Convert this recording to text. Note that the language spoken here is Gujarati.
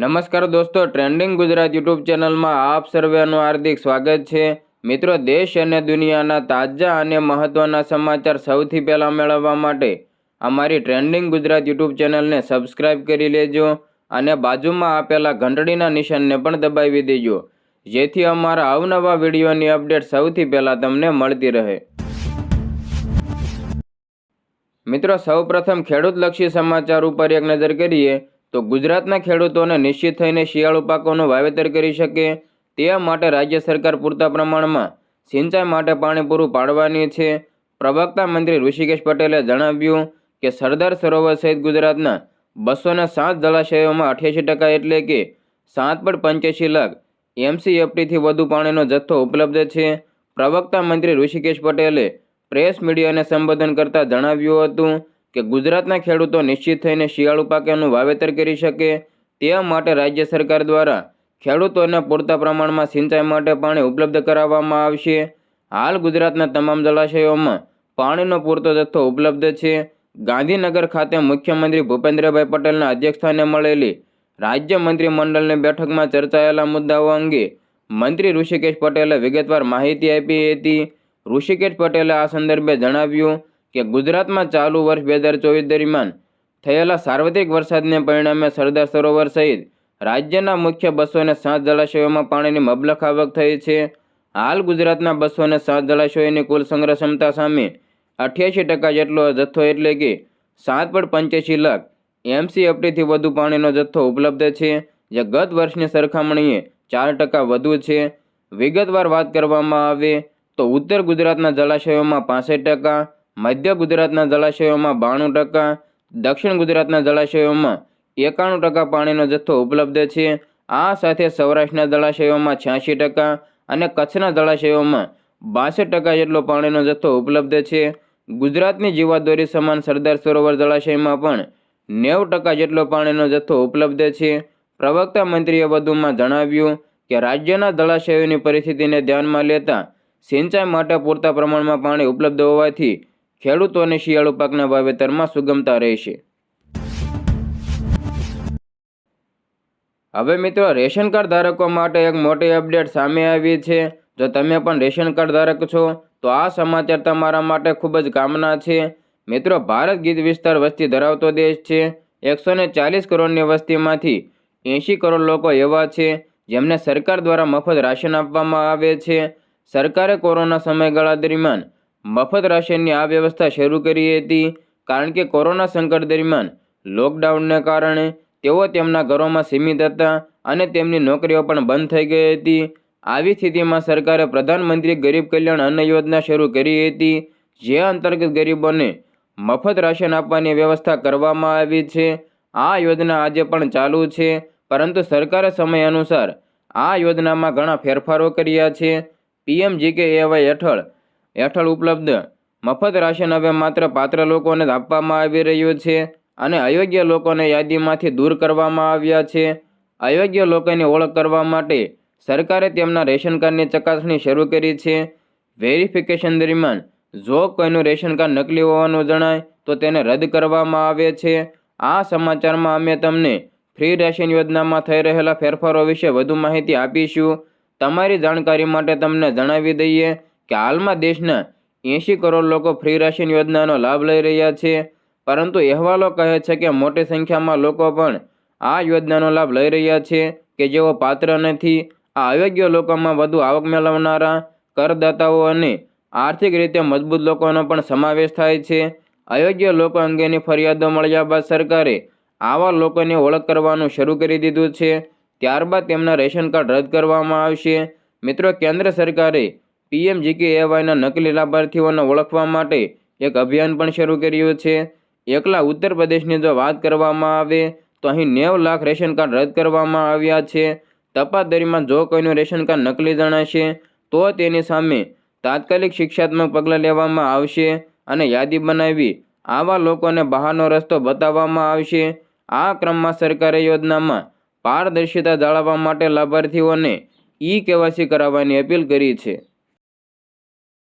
નમસ્કાર દોસ્તો ટ્રેન્ડિંગ ગુજરાત યુટ્યુબ ચેનલમાં આપ સર્વેનું હાર્દિક સ્વાગત છે. મિત્રો, દેશ અને દુનિયાના તાજા અને મહત્ત્વના સમાચાર સૌથી પહેલાં મેળવવા માટે અમારી ટ્રેન્ડિંગ ગુજરાત યુટ્યુબ ચેનલને સબસ્ક્રાઇબ કરી લેજો અને બાજુમાં આપેલા ઘંટડીના નિશાનને પણ દબાવી દેજો. જેથી અમારા અવનવા વિડીયોની અપડેટ સૌથી પહેલાં તમને મળતી રહે. મિત્રો, સૌપ્રથમ ખેડૂતલક્ષી સમાચાર ઉપર એક નજર કરીએ. તો ગુજરાતના ખેડૂતોને નિશ્ચિત થઈને શિયાળુ પાકોનું વાવેતર કરી શકે તે માટે રાજ્ય સરકાર પૂરતા પ્રમાણમાં સિંચાઈ માટે પાણી પૂરું પાડવાની છે. પ્રવક્તા મંત્રી ઋષિકેશ પટેલે જણાવ્યું કે સરદાર સરોવર સહિત ગુજરાતના બસોના સાત જળાશયોમાં અઠ્યાસી ટકા એટલે કે સાત પોઈન્ટ પંચ્યાસી લાખ એમસીએફટીથી વધુ પાણીનો જથ્થો ઉપલબ્ધ છે. પ્રવક્તા મંત્રી ઋષિકેશ પટેલે પ્રેસ મીડિયાને સંબોધન કરતાં જણાવ્યું હતું કે ગુજરાતના ખેડૂતો નિશ્ચિત થઈને શિયાળુ પાકોનું વાવેતર કરી શકે તે માટે રાજ્ય સરકાર દ્વારા ખેડૂતોને પૂરતા પ્રમાણમાં સિંચાઈ માટે પાણી ઉપલબ્ધ કરાવવામાં આવશે. હાલ ગુજરાતના તમામ જળાશયોમાં પાણીનો પૂરતો જથ્થો ઉપલબ્ધ છે. ગાંધીનગર ખાતે મુખ્યમંત્રી ભૂપેન્દ્રભાઈ પટેલના અધ્યક્ષસ્થાને મળેલી રાજ્ય મંત્રીમંડળની બેઠકમાં ચર્ચાયેલા મુદ્દાઓ અંગે મંત્રી ઋષિકેશ પટેલે વિગતવાર માહિતી આપી હતી. ઋષિકેશ પટેલે આ સંદર્ભે જણાવ્યું કે ગુજરાતમાં ચાલુ વર્ષ બે હજાર ચોવીસ દરમિયાન થયેલા સાર્વત્રિક વરસાદને પરિણામે સરદાર સરોવર સહિત રાજ્યના મુખ્ય બસો ને સાત જળાશયોમાં પાણીની મબલખ આવક થઈ છે. હાલ ગુજરાતના બસો ને સાત જળાશયોની કુલ સંગ્રહ ક્ષમતા સામે અઠ્યાસી ટકા જેટલો જથ્થો એટલે કે સાત પોઈન્ટ પંચ્યાસી લાખ એમસીએફટીથી વધુ પાણીનો જથ્થો ઉપલબ્ધ છે, જે ગત વર્ષની સરખામણીએ ચાર ટકા વધુ છે. વિગતવાર વાત કરવામાં આવે તો ઉત્તર ગુજરાતના જળાશયોમાં પાસઠ ટકા મધ્ય ગુજરાતના જળાશયોમાં બાણું ટકા, દક્ષિણ ગુજરાતના જળાશયોમાં એકાણું ટકા પાણીનો જથ્થો ઉપલબ્ધ છે. આ સાથે સૌરાષ્ટ્રના જળાશયોમાં છ્યાસી ટકા અને કચ્છના જળાશયોમાં બાસઠ ટકા જેટલો પાણીનો જથ્થો ઉપલબ્ધ છે. ગુજરાતની જીવાદોરી સમાન સરદાર સરોવર જળાશયમાં પણ નેવું ટકા જેટલો પાણીનો જથ્થો ઉપલબ્ધ છે. પ્રવક્તા મંત્રીએ વધુમાં જણાવ્યું કે રાજ્યના જળાશયોની પરિસ્થિતિને ધ્યાનમાં લેતા સિંચાઈ માટે પૂરતા પ્રમાણમાં પાણી ઉપલબ્ધ હોવાથી ખેડૂતોને શિયાળુ પાકના વાવેતરમાં સુગમતા રહેશે. હવે મિત્રો, રેશન કાર્ડ ધારકો માટે એક મોટી અપડેટ સામે આવી છે. જો તમે પણ રેશન કાર્ડ ધારક છો, તો આ સમાચાર તમારા માટે ખૂબ જ કામના છે. મિત્રો, ભારત ગીત વિસ્તાર વસ્તી ધરાવતો દેશ છે. એકસો ને ચાલીસ કરોડની વસ્તીમાંથી એંશી કરોડ લોકો એવા છે, જેમને સરકાર દ્વારા મફત રાશન આપવામાં આવે છે. સરકારે કોરોના સમયગાળા દરમિયાન મફત રાશનની આ વ્યવસ્થા શરૂ કરી હતી કારણ કે કોરોના સંકટ દરમિયાન લોકડાઉનને કારણે તેઓ તેમના ઘરોમાં સીમિત હતા અને તેમની નોકરીઓ પણ બંધ થઈ ગઈ હતી. આવી સ્થિતિમાં સરકારે પ્રધાનમંત્રી ગરીબ કલ્યાણ અન્ન યોજના શરૂ કરી હતી, જે અંતર્ગત ગરીબોને મફત રાશન આપવાની વ્યવસ્થા કરવામાં આવી છે. આ યોજના આજે પણ ચાલુ છે, પરંતુ સરકારે સમય અનુસાર આ યોજનામાં ઘણા ફેરફારો કર્યા છે. પીએમ જીકે એવાય હેઠળ હેઠળ ઉપલબ્ધ મફત રાશન હવે માત્ર પાત્ર લોકોને આપવામાં આવી રહ્યું છે અને અયોગ્ય લોકોને યાદીમાંથી દૂર કરવામાં આવ્યા છે. અયોગ્ય લોકોની ઓળખ કરવા માટે સરકારે તેમના રેશન કાર્ડની ચકાસણી શરૂ કરી છે. વેરિફિકેશન દરમિયાન જો કોઈનું રેશન કાર્ડ નકલી હોવાનું જણાય તો તેને રદ કરવામાં આવે છે. આ સમાચારમાં અમે તમને ફ્રી રેશન યોજનામાં થઈ રહેલા ફેરફારો વિશે વધુ માહિતી આપીશું. તમારી જાણકારી માટે તમને જણાવી દઈએ કે હાલમાં દેશના એંશી કરોડ લોકો ફ્રી રાશન યોજનાનો લાભ લઈ રહ્યા છે. પરંતુ અહેવાલો કહે છે કે મોટી સંખ્યામાં લોકો પણ આ યોજનાનો લાભ લઈ રહ્યા છે કે જેઓ પાત્ર નથી. આ અયોગ્ય લોકોમાં વધુ આવક મેળવનારા કરદાતાઓ અને આર્થિક રીતે મજબૂત લોકોનો પણ સમાવેશ થાય છે. અયોગ્ય લોકો અંગેની ફરિયાદો મળ્યા બાદ સરકારે આવા લોકોને ઓળખ કરવાનું શરૂ કરી દીધું છે. ત્યારબાદ તેમના રેશન કાર્ડ રદ કરવામાં આવશે. મિત્રો, કેન્દ્ર સરકારે પીએમ જીકેએવાયના નકલી લાભાર્થીઓને ઓળખવા માટે એક અભિયાન પણ શરૂ કર્યું છે. એકલા ઉત્તર પ્રદેશની જો વાત કરવામાં આવે, તો અહીં નેવ લાખ રેશન કાર્ડ રદ કરવામાં આવ્યા છે. તપાસ દરમિયાન જો કોઈનું રેશન કાર્ડ નકલી જણાશે, તો તેની સામે તાત્કાલિક શિક્ષાત્મક પગલાં લેવામાં આવશે અને યાદી બનાવી આવા લોકોને બહારનો રસ્તો બતાવવામાં આવશે. આ ક્રમમાં સરકારે યોજનામાં પારદર્શિતા જાળવવા માટે લાભાર્થીઓને ઈ કેવાયસી કરાવવાની અપીલ કરી છે.